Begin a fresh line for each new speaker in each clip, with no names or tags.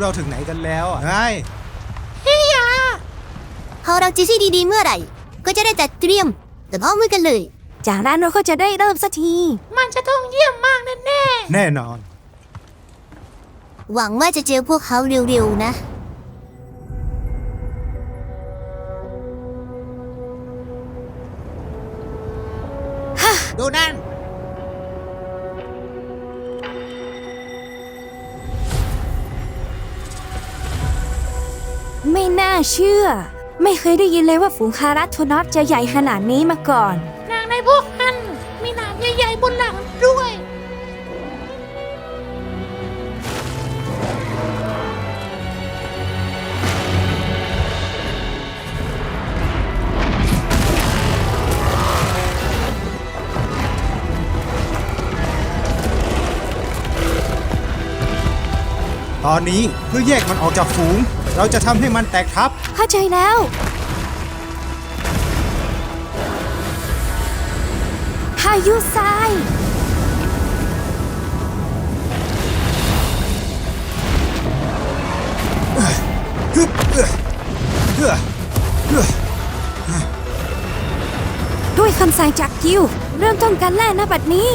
เราถึงไหนกันแล้วอะไง
พอเราจีซี่ดีๆเมื่อไหร่ ก็จะได้จัดเตรียมแต่พร้อมมือกันเลย
จากนั้นเราก็จะได้เริ่มสักที
มันจะต้องเยี่ยมมากแน่
แน่นอน
หวังว่าจะเจอพวกเขาเร็วๆนะ
ดูนั่น
เชื่อ ไม่เคยได้ยินเลยว่าฝูงคารัตโทนอสจะใหญ่ขนาดนี้มาก่อน
ๆนางในพวกมันมีหนามใหญ่ๆบนหลังด้วย
ตอนนี้เพื่อแยกมันออกจากฝูง เราจะทำให้มันแตกทับ
เข้าใจแล้ว พายุทราย
ฮึบเอื้อเอื้อเอื้อ
ด้วยคำสั่งจากกิว เริ่มต้นการแล่นบัดนี้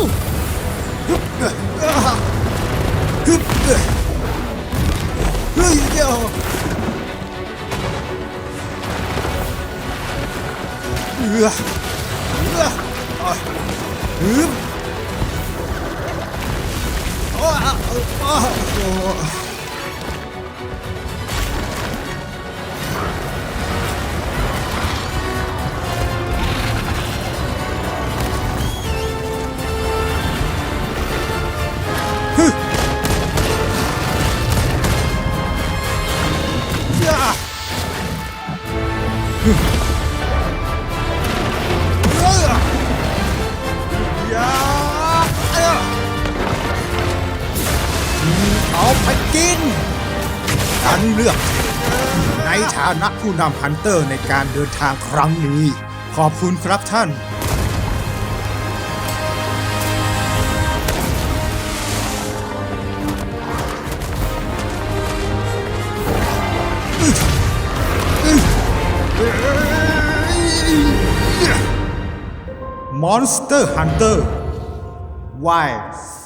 ฮึบเอื้อเฮ้ย เดี๋ยวเอื้อเอื้ออ่ เอาเอ้อเอาไปกินฉันเลือก ในฐานะผู้นำฮันเตอร์ในการเดินทางครั้งนี้ ขอบคุณครับท่าน Monster Hunter. Wilds